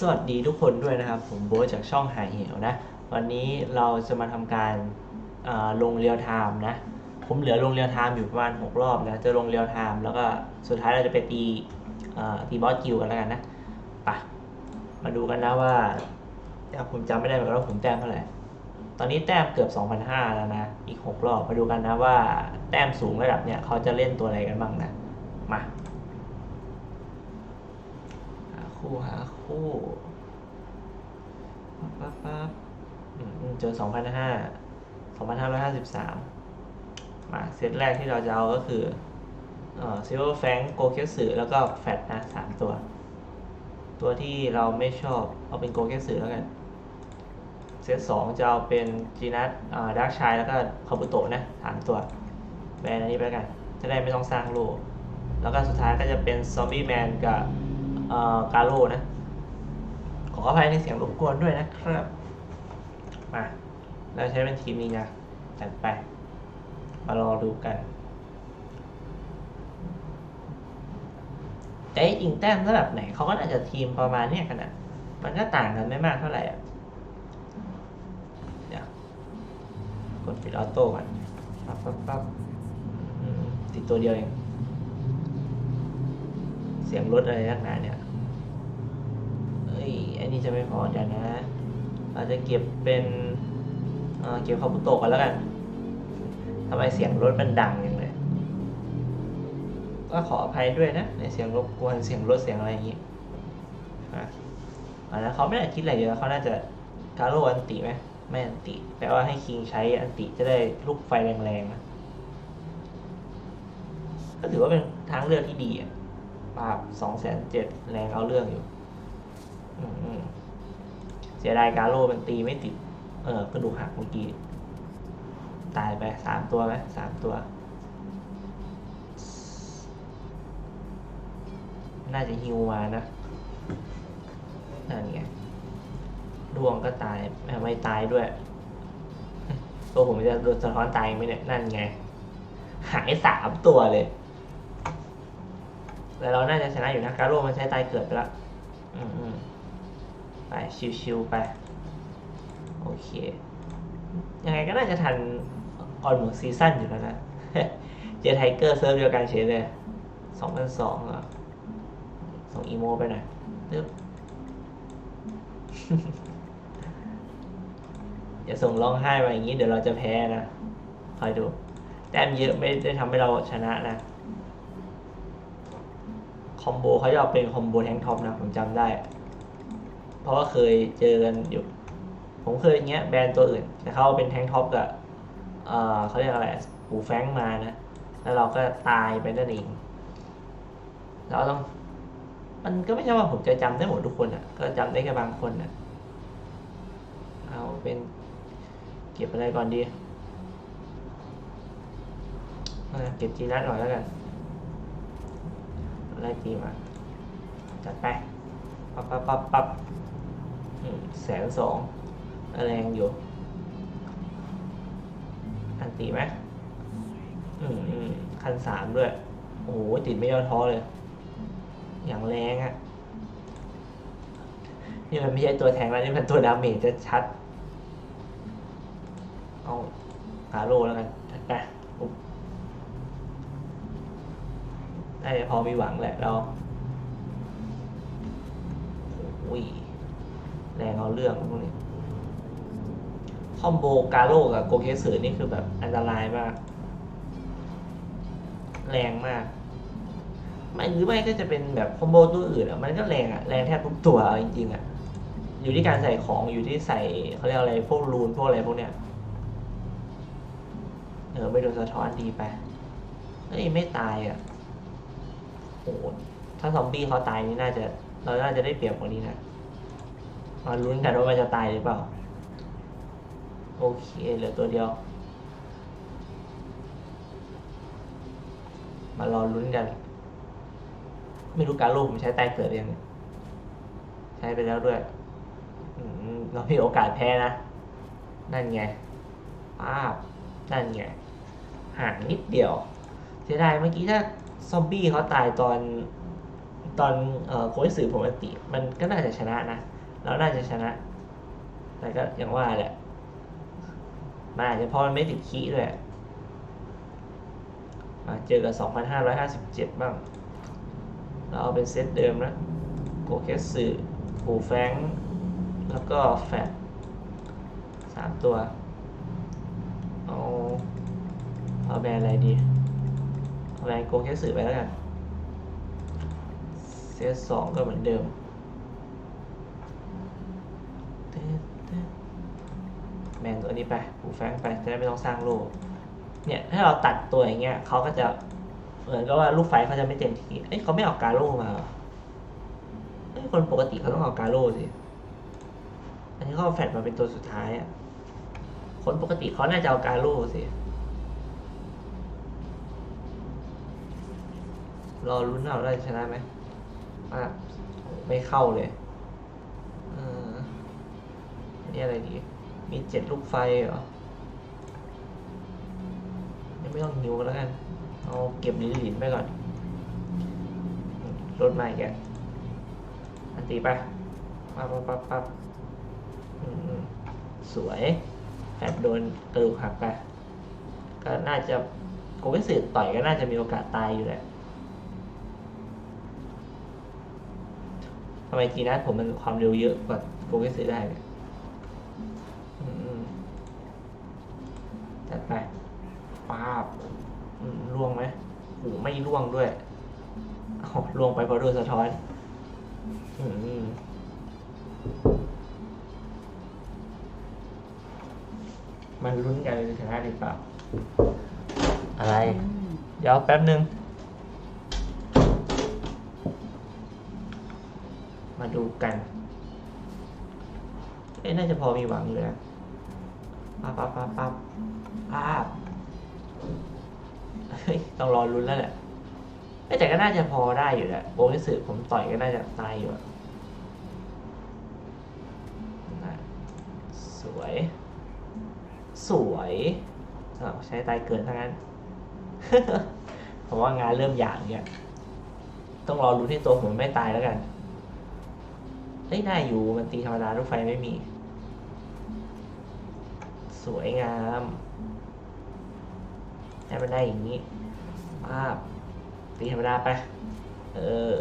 สวัสดีทุกคนด้วยนะครับ ผมโบ๊ทจากช่องหายเหวนะ วันนี้เราจะมาทำการลงเรียลไทม์นะ ผมเหลือลงเรียลไทม์อยู่ประมาณ 6 รอบนะจะลงเรียลไทม์แล้วก็สุดท้ายเราจะไปตีตีบอสกิลกันแล้วกันนะไปะมาดูกันนะว่าผมจำไม่ได้เหมือนกันว่าผมแต้มเท่าไหร่ ตอนนี้แต้มเกือบ 2,500 แล้วนะ อีก 6 รอบ มาดูกันนะว่าแต้มสูงระดับเนี้ยเขาจะเล่นตัวอะไรกันบ้างนะ มา หา คู่หาคู่ปั๊บปั๊บเจอสองพันห้าสองพันห้าร้อยห้าสิบสามมาเซตแรกที่เราจะเอาก็คือเอ่อซิลเวอร์แฟงโกเกสึแล้วก็แฟตนะสามตัว ตัวที่เราไม่ชอบเอาเป็นโกเกสึแล้วกันเซตสองจะเอาเป็นจีนัทอ่าดักชายแล้วก็คาบุโตะนะสามตัวแบรนด์อันนี้ไปแล้วกัน จะได้ไม่ต้องสร้างโลแล้วก็สุดท้ายก็จะเป็นซอมบี้แมนกับ กาโลนะ ขออภัยในเสียงรบกวนด้วยนะครับ มา เราใช้เป็นทีมนี้นะจัดไป มารอดูกันแต่จริงแต้มระดับไหนเขาก็น่าจะทีมประมาณเนี้ยกันอะ มันก็ต่างกันไม่มากเท่าไหร่อะเดี๋ยวกดปิดออโต้ก่อนปั๊บปั๊บปั๊บติดตัวเดียวเอง เสียงรถอะไรนักหนาเนี่ย อันนี้จะไม่พอเดี๋ยวนะเราจะเก็บเป็นเเก็บคาบุโตกันแล้วกันทำไมเสียงรถมันดังอย่างเลย ก็ขออภัยด้วยนะในเสียงรบกวนเสียงรถเสียงอะไรอย่างงี้อะอันนั้นเขาไม่ได้คิดอะไรเยอะเขาน่าจะกาโรอันติไหมไม่อันติแปลว่าให้คิงใช้อันติจะได้ลุกไฟแรงๆนะก็ถือว่าเป็นทางเลือกที่ดีอะปราบสองแสนเจ็ดแรงเอาเรื่องอยู่ เสียดายกาโร่มันตีไม่ติด เออกระดูกหักเมื่อกี้ ตายไปสามตัวไหมสามตัว น่าจะฮิวมานะนั่นไงดวงก็ตายแม่ไม่ตายด้วย ตัวผมจะโดนสะท้อนตายไหมเนี่ยนั่นไง หายสามตัวเลย แต่เราน่าจะชนะอยู่นะการโร่มันใช้ตายเกิดไปแล้ว ชิวๆไป โอเค ยังไงก็น่าจะทันออนหมดซีซั่นอยู่แล้วนะเจอไทเกอร์เซิร์ฟเดียวกันเฉยเลยสองพันสองเหรอส่งอีโมไปหน่อยตึ๊บอย่าส่งร้องไห้มาอย่างนี้เดี๋ยวเราจะแพ้นะ คอยดู แต้มเยอะไม่ได้ทำให้เราชนะนะ คอมโบเขาจะเอาเป็นคอมโบแทงท็อปนะ ผมจำได้ เพราะว่าเคยเจอกันอยู่ ผมเคยอย่างเงี้ยแบรนด์ตัวอื่น แต่เขาเป็นแทงท็อปกับเอ่อเขาเรียกอะไรหูแฟงมานะ แล้วเราก็ตายไปนั่นเองเราต้อง มันก็ไม่ใช่ว่าผมจะจำได้หมดทุกคนอะ ก็จำได้แค่บางคนอะ เอาเป็นเก็บอะไรก่อนดีเก็บจีนัทก่อนแล้วกันไล่ตีมาจัดไป ปั๊บปั๊บปั๊บปั๊บ แสนสองแรงอยู่ อันตีไหมอืมอืมคันสามด้วย โอ้โหติดไม่ย่อท้อเลย อย่างแรงอะ่ะ นี่มันไม่ใช่ตัวแทงแล้วนี่มันตัวดาเมจจะชัด เอาคาโร่แล้วกันจัดไปปุ๊บได้พอมีหวังแหละเรา แรงเอาเรื่องพวกนี้คอมโบกาโร่กับโกเคสึนี่คือแบบอันตรายมาก แรงมากไม่หรือไม่ก็จะเป็นแบบคอมโบตัวอื่นอะมันก็แรงอะแรงแทบทุกตัวเอาจริงๆอะอยู่ที่การใส่ของอยู่ที่ใส่เขาเรียกอะไรพวกรูนพวกอะไรพวกเนี้ยเออไม่โดนสะท้อนดีไปเฮ้ยไม่ตายอะโอ้โหถ้าซอมบี้เขาตายนี่น่าจะ เราน่าจะได้เปรียบกว่านี้นะ มาลุ้นกันว่ามันจะตายหรือเปล่า โอเค เหลือตัวเดียว มารอลุ้นกัน ไม่รู้การลูกผมใช้ใต้เกิดยังใช้ไปแล้วด้วยเรามีโอกาสแพ้นะ นั่นไงป้าบนั่นไงห่างนิดเดียวเสียดายเมื่อกี้ถ้าซอมบี้เขาตายตอนตอนเอ่อโค้ชสื่อปกติ มันก็น่าจะชนะนะ เราน่าจะชนะ แต่ก็อย่างว่าแหละมันอาจจะเพราะมันไม่ติดคีย์ด้วยมาเจอกับ 2,557 บ้าง เราเอาเป็นเซตเดิมนะ โกเคสึปูแฟง แล้วก็แฟตสามตัว เอาเอาแบรนด์อะไรดี เอาแบรนด์โกเคสึไปแล้วกัน เซตสองก็เหมือนเดิม แมนตัวนี้ไปปูแฟงไปจะได้ไม่ต้องสร้างโลกเนี่ยถ้าเราตัดตัวอย่างเงี้ยเขาก็จะเหมือนกับว่าลูกไฟเขาจะไม่เต็มที่เอ้ยเขาไม่ออกการโล่มาเอ้ยคนปกติเขาต้องออกการโล่สิอันนี้เขาแฟดมาเป็นตัวสุดท้ายอะคนปกติเขาน่าจะเอาการโล่สิรอรุ้นเอาได้ชนะไหมอะไม่เข้าเลย เออันนี่อะไรดี มีเจ็ดลูกไฟเหรอยังไม่ต้องหิวกันแล้วกัน เอาเก็บลิ้นหลินไปก่อน รถใหม่แกอันตีไปปั๊บปั๊บปั๊บปั๊บสวยแฟดโดนกระดูกหักไปก็น่าจะโกเกสึต่อยก็น่าจะมีโอกาสตายอยู่แหละทำไมจีนัทผมมันความเร็วเยอะกว่าโกเกสึได้เนี่ย ล่วงด้วยล่วงไปเพราะโดนสะท้อนอมันลุ้นกันเลยชนะหรือเปล่า อะไร เดี๋ยวแป๊บหนึ่งมาดูกันเอ้ยน่าจะพอมีหวังอยู่นะปั๊บปั๊บปั๊บปั๊บปั๊บเฮ้ย ต้องรอลุ้นแล้วแหละ แต่ก็น่าจะพอได้อยู่แหละโบนิสึผมต่อยก็น่าจะตายอยู่นะสวย สวยอ้าวใช้ตายเกินทั้งนั้นผมว่างานเริ่มอย่างเนี่ย ต้องรอรู้นที่ตัวผมไม่ตายแล้วกันเฮ้ยได้อยู่มันตีธรรมดาลูกไฟไม่มี สวยงามให้มันได้อย่างนี้ป้าบ ตีธรรมดาไป เออ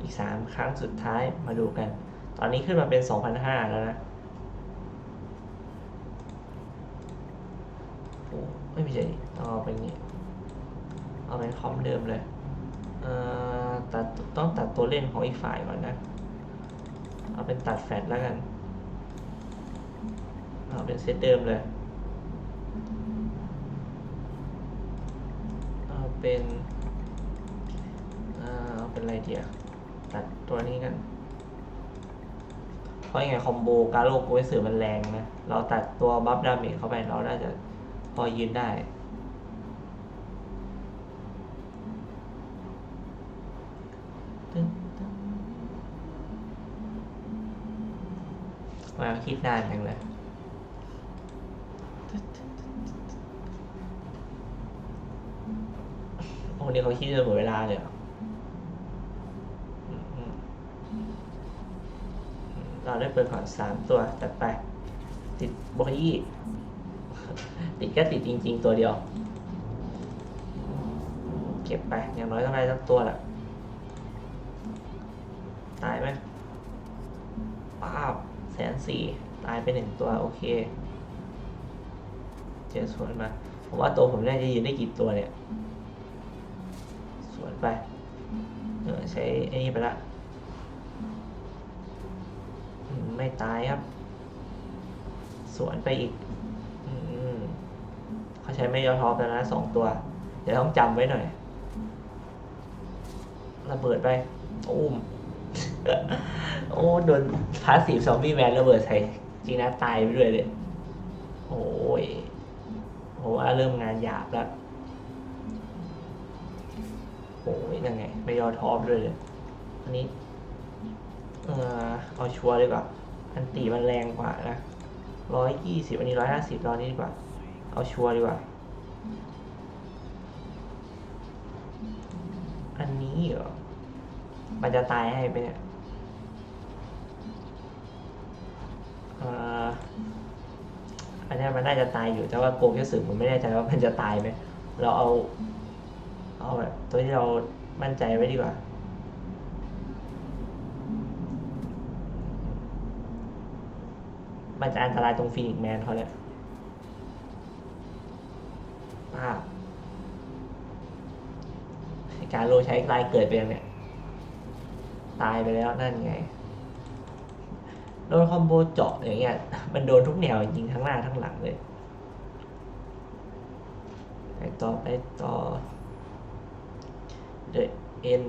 อีกสามครั้งสุดท้ายมาดูกัน ตอนนี้ขึ้นมาเป็นสองพันห้าแล้วนะโอ้ไม่ใช่ต้องเอาเป็นนี้ เอาเป็นคอมเดิมเลยเอ่อตัดต้องตัดตัวเล่นของอีกฝ่ายก่อนนะ เอาเป็นตัดแฟลชแล้วกัน เอาเป็นเซตเดิมเลย เป็นอ่าเอาเป็นอะไรเดียวตัดตัวนี้กัน เพราะยังไงคอมโบการโลกกูไว้สื่อมันแรงนะ เราตัดตัวบัฟดาเมจเข้าไปเราน่าจะพอยืนได้มาคิดนานจังเลย โอ้นี่เขาคิดจนหมดเวลาเลยเรออืมอืมอืมเราได้เปิดก่อนสามตัวตัดไป ติดบกยี่ ติดแค่ติดจริง ๆ ตัวเดียว เก็บไป อย่างน้อยต้องได้สักตัวแหละตายไหมป้าบแสนสี่ตายไปหนึ่งตัว โอเค เจอสวนมา ผมว่าตัวผมน่าจะยืนได้กี่ตัวเนี่ย ใช้ไอ้นี่ไปละ ไม่ตายครับ สวนไปอีกเขาใช้ไม่ยอท็อปแล้วนะสองตัว เดี๋ยวต้องจำไว้หน่อยระเบิดไปอุ้มโอ้โดนพาสซีฟซอมบี้แมนระเบิดใส่จริงนะตายไปด้วยเลย โอ้ยผมว่าเริ่มงานหยาบแล้ว โอ้ยยังไง ไม่ยอท็อปด้วยเลย อันนี้ เออเอาชัวร์ดีกว่า อันตีมันแรงกว่านะร้อยยี่สิบอันนี้ร้อยห้าสิบตอนนี้ดีกว่า เอาชัวร์ดีกว่า อันนี้เหรอ มันจะตายให้ไปเนี่ยอันนี้มันน่าจะตายอยู่แต่ว่าโกเกสึผมไม่แน่ใจว่ามันจะตายไหมเราเอา เอาแบบตัวที่เรามั่นใจไว้ดีกว่า มันจะอันตรายตรงฟีนิกซ์แมนเขาเนี่ยป้าการโลใช้ลายเกิดไปยังเนี่ย ตายไปแล้วนั่นไงโดนคอมโบเจาะอย่างเงี้ย มันโดนทุกแนวจริงทั้งหน้าทั้งหลังเลย ไปต่อไปต่อ เอ็น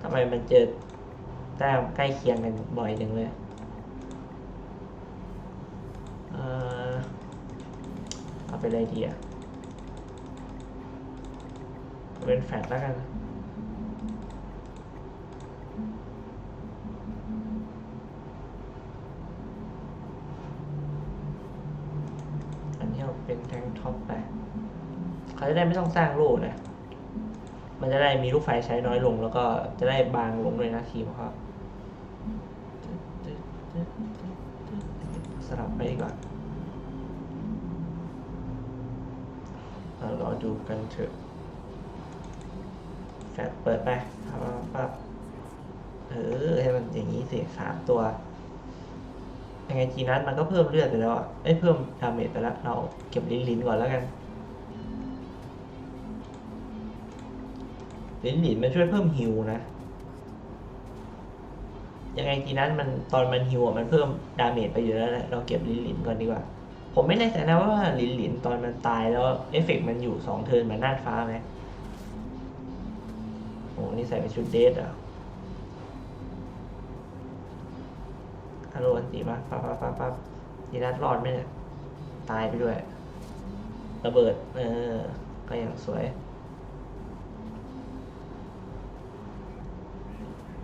ทำไมมันเจอแต้มใกล้เคียงกันบ่อยจังเลยเอาไปเลยดีอะเอาเป็นแฟลตแล้วกัน อันนี้เอาเป็นแทงท็อปไป เขาจะ ได้ไม่ต้องสร้างลูกนะ มันจะได้มีลูกไฟใช้น้อยลง แล้วก็จะได้บางลงด้วยนะทีมเขาสลับไปดีกว่าเรารอดูกันเถอะแฟลชเปิดไปครับปั๊บเออ ให้มันอย่างนี้สิสามตัวยังไงจีนั้นมันก็เพิ่มเลือดไปแล้วอะเอ้ยเพิ่มดาเมจไปแล้ว เราเก็บลิ้นลิ้นๆก่อนแล้วกัน ลิ้นหลินมันช่วยเพิ่มฮิวนะ ยังไงทีนั้นมันตอนมันฮิวมันเพิ่มดาเมจไปอยู่แล้วแหละเราเก็บลิ้นหลินก่อนดีกว่า ผมไม่แน่ใจนะว่าลิ้นหลินตอนมันตายแล้วเอฟเฟกต์มันอยู่สองเทิร์นมือนน่านฟ้าไหมโอ้นี่ใส่เป็นชุดเดทเหรอะฮัลโหลอันตีมาปั๊บปั๊บปั๊บปั๊บทีนัดรอดไหมเนี่ย ตายไปด้วย ระเบิด เออ ก็อย่างสวย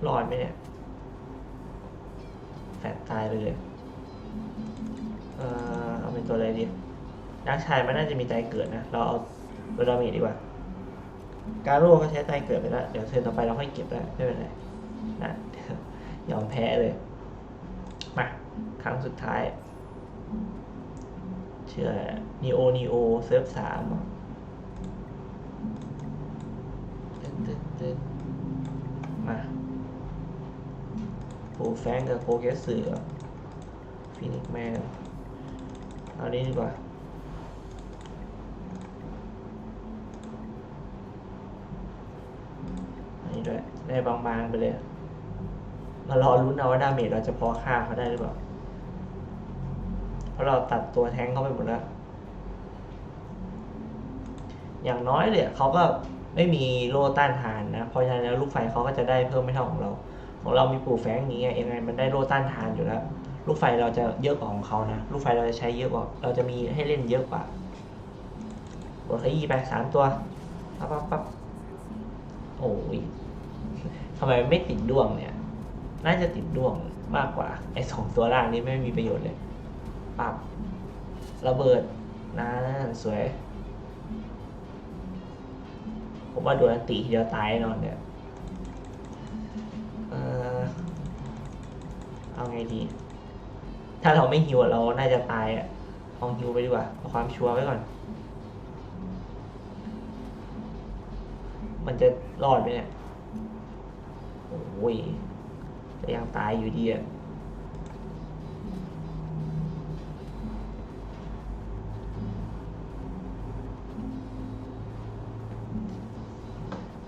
รอดไหมเนี่ยแฟดตายไปเลย เอ่อ เอาเป็นตัวอะไรดีดักชายมันน่าจะมีใจเกิดนะ เราเอาตัวดาเมจดีกว่า การโร่เขาใช้ใจเกิดไปแล้ว เดี๋ยวเทินต่อไปเราค่อยเก็บแล้วไม่เป็นไรนะยอมแพ้เลย มา ครั้งสุดท้าย เชื่อนีโอนีโอเซิร์ฟสามอะตึ๊ดตึ๊ดตึ๊ดมาปู แฟงกับโคเกสเสือฟินิกแมนเอานี้ดีกว่าอันนี้ด้วยได้บางๆไปเลยมารอลุ้นเอาว่าดาเมจเราจะพอฆ่าเขาได้หรือเปล่า เพราะเราตัดตัวแท้งเข้าไปหมดแล้ว อย่างน้อยเลยเขาก็ไม่มีโล่ต้านทานนะ เพราะฉะนั้นแล้วลูกไฟเขาก็จะได้เพิ่มไม่เท่าของเรา ของเรามีปูแฝงอย่างเงี้ยยังไงมันได้โล่ต้านทานอยู่แล้ว ลูกไฟเราจะเยอะกว่าของเขานะ ลูกไฟเราจะใช้เยอะกว่า เราจะมีให้เล่นเยอะกว่าบดขยี้ไปสามตัวปั๊บปั๊บปั๊บโอ้ยทำไมไม่ติดดวงเนี่ย น่าจะติดดวงมากกว่า ไอ้สองตัวล่างนี้ไม่มีประโยชน์เลยปับระเบิดนั่นสวย ผมว่าโดนอันตีเดียวตายแน่นอนเนี่ย เอาไงดี ถ้าเราไม่ฮิวเรา น่าจะตายอะลองฮิวไปดีกว่าเอาความชัวร์ไว้ก่อน มันจะรอดไหมเนี่ย โอ้ยจะยังตายอยู่ดีอะ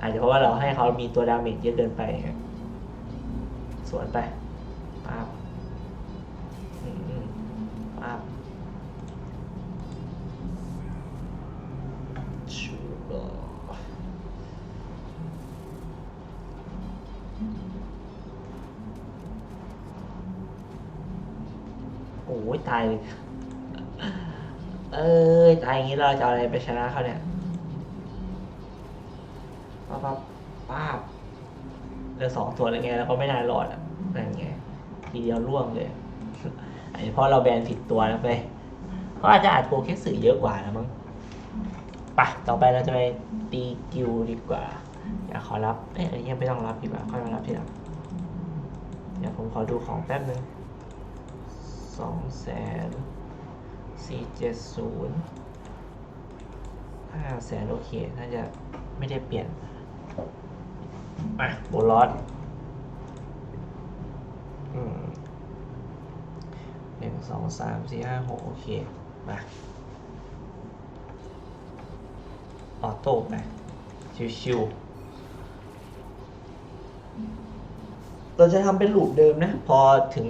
อาจจะเพราะว่าเราให้เขามีตัวดาเมจเยอะเกินไปครับสวนไป เลยเอ้ยตายอย่างนี้เราจะเอาอะไรไปชนะเขาเนี่ยปั๊บปั๊บป้าบเหลือสองตัวแล้วไงแล้วก็ไม่น่ารอดอะนั่นไงทีเดียวล่วงเลย อันนี้เพราะเราแบนผิดตัวแล้วไปเขาอาจจะอาจโกแคสื่อเยอะกว่านะมั้งไปต่อไปเราจะไปตีกิวดีกว่า อยากขอรับเอ้ยอันนี้ยังไม่ต้องรับดีกว่าค่อยมารับทีหลังเดี๋ยวผมขอดูของแป๊บนึง สองแสนสี่เจ็ดศูนย์ห้าแสนโอเค น่าจะไม่ได้เปลี่ยนมาโบลอสอืมหนึ่งสองสามสี่ห้าหกโอเค มาออโต้ไป ชิวๆเราจะทำเป็นลูปเดิมนะ พอถึง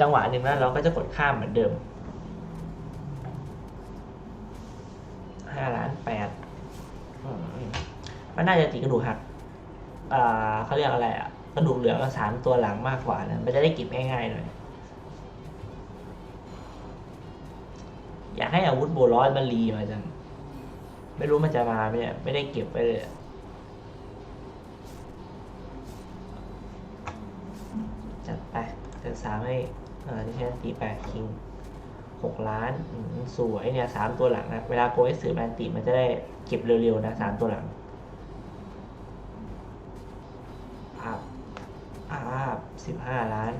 จังหวะหนึ่งแล้วเราก็จะกดข้ามเหมือนเดิมห้าล้านแปดมันน่าจะตีกระดูกหักอ่าเขาเรียกอะไรอะ กระดูกเหลือสามตัวหลังมากกว่านะมันจะได้เก็บง่ายๆหน่อย อยากให้อาวุธโบร้อยมันรีมาจัง ไม่รู้มันจะมาไหมเนี่ย ไม่ได้เก็บไปเลยอะจัดไปเติม สามให้เออที่แค่ตีแปดคิงหกล้านสวยเนี่ยสามตัวหลังนะเวลาโกยสื่อแมนติมันจะได้เก็บเร็วๆนะสามตัวหลังภาพภาพสิบห้าล้าน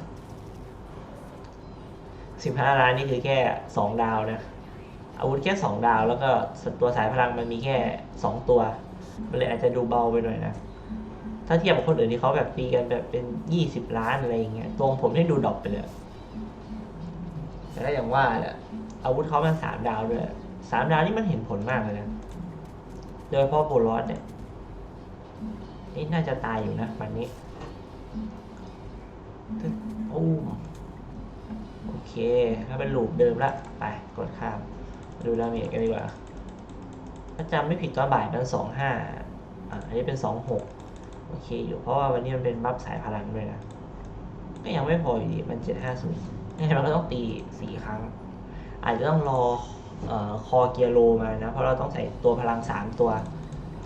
สิบห้าล้านนี่คือแค่สองดาวนะอาวุธแค่สองดาวแล้วก็ตัวสายพลังมันมีแค่สองตัว มันเลยอาจจะดูเบาไปหน่อยนะ ถ้าเทียบกับคนอื่นที่เขาแบบตีกันแบบเป็นยี่สิบล้านอะไรอย่างเงี้ยตัวงผมนี่ดูดรอปไปเลย แต่ก็อย่างว่าแหละอาวุธเขามันสามดาวด้วยสามดาวนี่มันเห็นผลมากเลยนะ โดยเฉพาะโบลอสเนี่ยนี่น่าจะตายอยู่นะวันนี้ตึ๊โอ้โอเค ถ้าเป็นลูปเดิมละ ไป กดข้าม ดูดาเมจกันดีกว่า ถ้าจำไม่ผิดตอนบ่ายมันสองห้าอ่าอันนี้เป็นสองหก โอเคอยู่เพราะว่าวันนี้มันเป็นบัฟสายพลังด้วยนะ ก็ยังไม่พออยู่ดีมันเจ็ดห้าศูนย์ยังไงมันก็ต้องตีสี่ครั้ง อาจจะต้องรอเอ่อคอเกียร์โลมานะ เพราะเราต้องใส่ตัวพลังสามตัว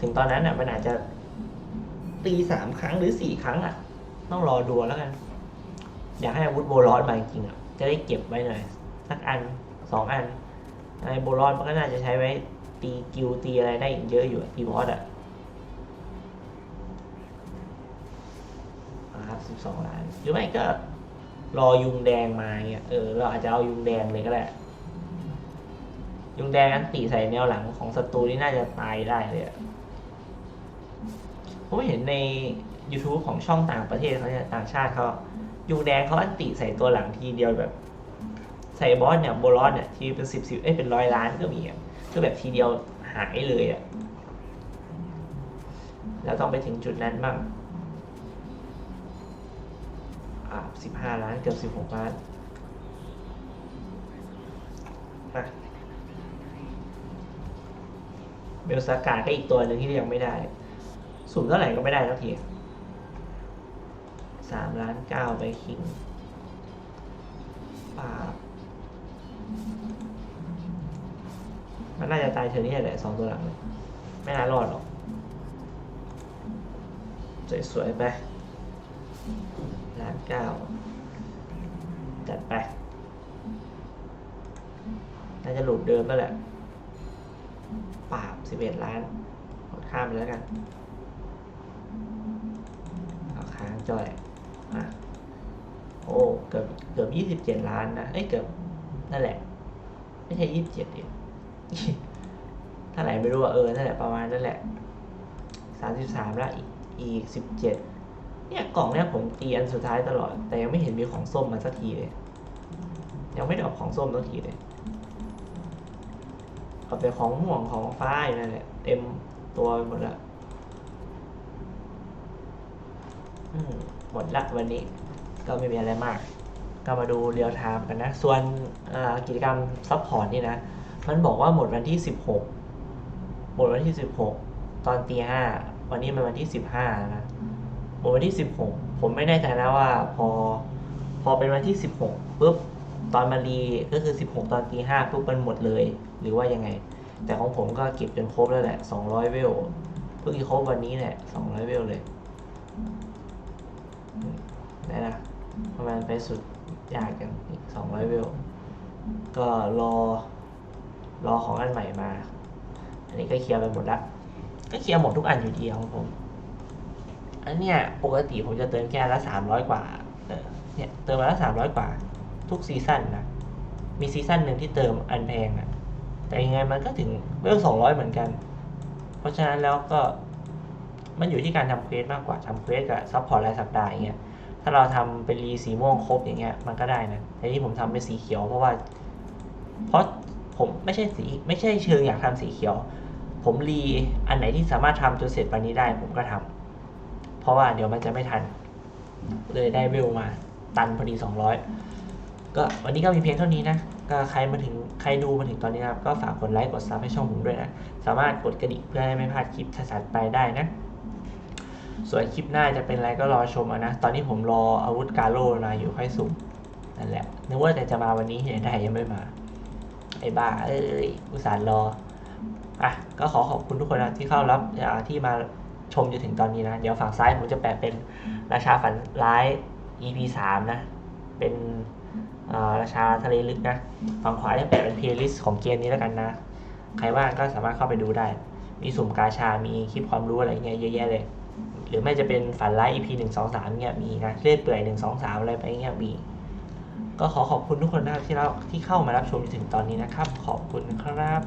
ถึงตอนนั้นอะมันอาจจะตีสามครั้งหรือสี่ครั้งอะ ต้องรอดูแล้วกัน อยากให้อาวุธโบลอสมาจริงอะ จะได้เก็บไว้หน่อย สักอันสองอันไอ้โบลอนมันก็น่าจะใช้ไว้ตีกิวตีอะไรได้อีกเยอะอยู่ตีบอสอะ ครับสิบสองล้าน หรือไม่ก็รอยุงแดงมาเงี้ยเออเราอาจจะเอายุงแดงเลยก็ได้ยุงแดงอันตีใส่แนวหลังของศัตรูนี่น่าจะตายได้เลยอะผมเห็นใน YouTube ของช่องต่างประเทศเขาเนี่ยต่างชาติเขายุงแดงเขาอันติใส่ตัวหลังทีเดียวแบบ ใส่บอสเนี่ยโบลอสเนี่ยทีเป็นสิบสิบเอ้ยเป็นร้อยล้านก็มีอะคือแบบทีเดียวหายเลยอะแล้วต้องไปถึงจุดนั้นบ้าง อ่าสิบห้าล้านเกือบสิบหกล้านมาเบลสากาก็อีกตัวหนึ่งที่ยังไม่ได้สูงเท่าไหร่ก็ไม่ได้สักทีสามล้านเก้าไปคิงป่าบมันน่าจะตายเธอนี่แหละสองตัวหลังเลยไม่น่ารอดหรอก สวยๆไป ล้านเก้าจัดไป น่าจะหลุดเดิมแล้วแหละปาบสิบเอ็ดล้านกดข้ามไปแล้วกัน เอาค้างจ่อยอะโอ้เกือบเกือบยี่สิบเจ็ดล้านนะเอ้ยเกือบนั่นแหละ ไม่ใช่ยี่สิบเจ็ดดิเท่าไหร่ไม่รู้อะเออนั่นแหละประมาณนั่นแหละสามสิบสามละอีกสิบเจ็ด เนี่ยกล่องเนี่ยผมตีอันสุดท้ายตลอด แต่ยังไม่เห็นมีของส้มมาสักทีเลย ยังไม่ได้ออกของส้มสักทีเลยเอาแต่ของม่วงของฟ้าอยู่นั่นแหละเต็มตัวไปหมดละหมดละวันนี้ก็ไม่มีอะไรมาก ก็มาดูเรียลไทม์กันนะ ส่วนกิจกรรมซัพพอร์ตนี่นะ มันบอกว่าหมดวันที่สิบหกหมดวันที่สิบหกตอนตีห้าวันนี้มันวันที่สิบห้านะ หมวันที่สิบหกผมไม่แน่ใจนะว่าพอพอเป็นวันที่สิบหกปุ๊บตอนมารีก็คือสิบหกตอนตีห้าปุ๊บมันหมดเลย หรือว่ายังไง แต่ของผมก็เก็บจนครบแล้วแหละสองร้อยเวลเพิ่งจะครบวันนี้แหละสองร้อยเวลเลยได้นะประมาณไปสุดยากกันอีกสองร้อยเวลก็รอรอของอันใหม่มา อันนี้ก็เคลียร์ไปหมดล้วก็เคลียร์หมดทุกอันอยู่ดีของผม อันเนี้ยปกติผมจะเติมแค่ละสามร้อยกว่าเออเนี่ยเติมมาละสามร้อยกว่า ทุกซีซั่นนะมีซีซั่นหนึ่งที่เติมอันแพงอะแต่ยังไงมันก็ถึงเวลสองร้อยเหมือนกัน เพราะฉะนั้นแล้วก็มันอยู่ที่การทำเควสมากกว่าทำเควสกับซัพพอร์ตรายสัปดาห์อย่างเงี้ยถ้าเราทำเป็นรีสีม่วงครบอย่างเงี้ยมันก็ได้นะแต่ที่ผมทำเป็นสีเขียวเพราะว่า เพราะผมไม่ใช่สีไม่ใช่เชิงอยากทำสีเขียว ผมรีอันไหนที่สามารถทำจนเสร็จวันนี้ได้ผมก็ทำ เพราะว่าเดี๋ยวมันจะไม่ทัน เลยได้เวลมา ตันพอดีสองร้อยก็วันนี้ก็มีเพียงเท่านี้นะ ก็ใครมาถึงใครดูมาถึงตอนนี้นะครับ ก็ฝากกดไลค์กดซับให้ช่องผมด้วยนะ สามารถกดกระดิ่งเพื่อให้ไม่พลาดคลิปถัดไปได้นะ ส่วนคลิปหน้าจะเป็นอะไรก็รอชมนะ ตอนนี้ผมรออาวุธกาโร่มาอยู่ค่อยสุ่มนั่นแหละนึกว่าแต่จะมาวันนี้เห็นได้ยังไม่มา ไอ้บ้าเอ้ยอุตส่าห์รออะก็ขอขอบคุณทุกคนนะที่เข้ารับที่มา ชมจนถึงตอนนี้นะ เดี๋ยวฝั่งซ้ายผมจะแปะเป็นราชาฝันร้าย EP สามนะ เป็นอ่าราชาทะเลลึกนะ ฝั่งขวาจะแปะเป็นเพลย์ลิสต์ของเกมนี้แล้วกันนะ ใครว่างก็สามารถเข้าไปดูได้ มีสุ่มกาชา มีคลิปความรู้อะไรเงี้ยเยอะแยะเลย หรือไม่จะเป็นฝันร้าย EP หนึ่งสองสามเนี่ยมีนะเลื่อเปื่อยหนึ่งสองสามอะไรไปเงี้ยมี ก็ขอขอบคุณทุกคนนะครับที่เราที่เข้ามารับชมจนถึงตอนนี้นะครับ ขอบคุณครับ